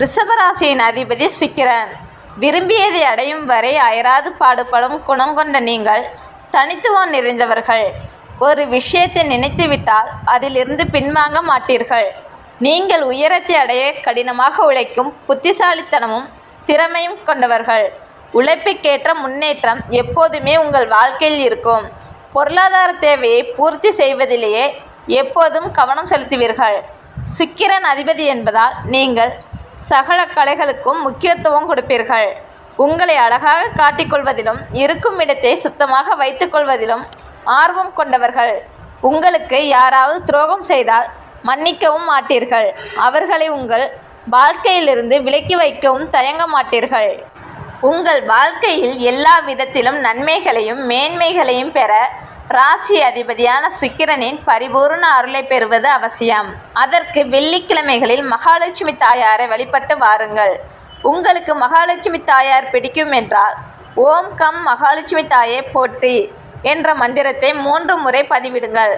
ரிஷபராசியின் அதிபதி சுக்கிரன். விரும்பியதை அடையும் வரை அயராது பாடுபடும் குணம் கொண்ட நீங்கள் தனித்துவம் நிறைந்தவர்கள். ஒரு விஷயத்தை நினைத்துவிட்டால் அதிலிருந்து பின்வாங்க மாட்டீர்கள். நீங்கள் உயரத்தை அடைய கடினமாக உழைக்கும் புத்திசாலித்தனமும் திறமையும் கொண்டவர்கள். உழைப்புக்கேற்ற முன்னேற்றம் எப்போதுமே உங்கள் வாழ்க்கையில் இருக்கும். பொருளாதார தேவையை பூர்த்தி செய்வதிலேயே எப்போதும் கவனம் செலுத்துவீர்கள். சுக்கிரன் அதிபதி என்பதால் நீங்கள் சகல கலைகளுக்கும் முக்கியத்துவம் கொடுப்பீர்கள். உங்களை அழகாக காட்டிக்கொள்வதிலும் இருக்கும் இடத்தை சுத்தமாக வைத்துக்கொள்வதிலும் ஆர்வம் கொண்டவர்கள். உங்களுக்கு யாராவது துரோகம் செய்தால் மன்னிக்கவும் மாட்டீர்கள். அவர்களை உங்கள் வாழ்க்கையிலிருந்து விலக்கி வைக்கவும் தயங்க மாட்டீர்கள். உங்கள் வாழ்க்கையில் எல்லா விதத்திலும் நன்மைகளையும் மேன்மைகளையும் பெற ராசி அதிபதியான சுக்கிரனின் பரிபூர்ண அருளை பெறுவது அவசியம். அதற்கு வெள்ளிக்கிழமைகளில் மகாலட்சுமி தாயாரை வழிபட்டு வாருங்கள். உங்களுக்கு மகாலட்சுமி தாயார் பிடிக்கும் என்றால் ஓம் கம் மகாலட்சுமி தாயே போட்டி என்ற மந்திரத்தை மூன்று முறை பதிவிடுங்கள்.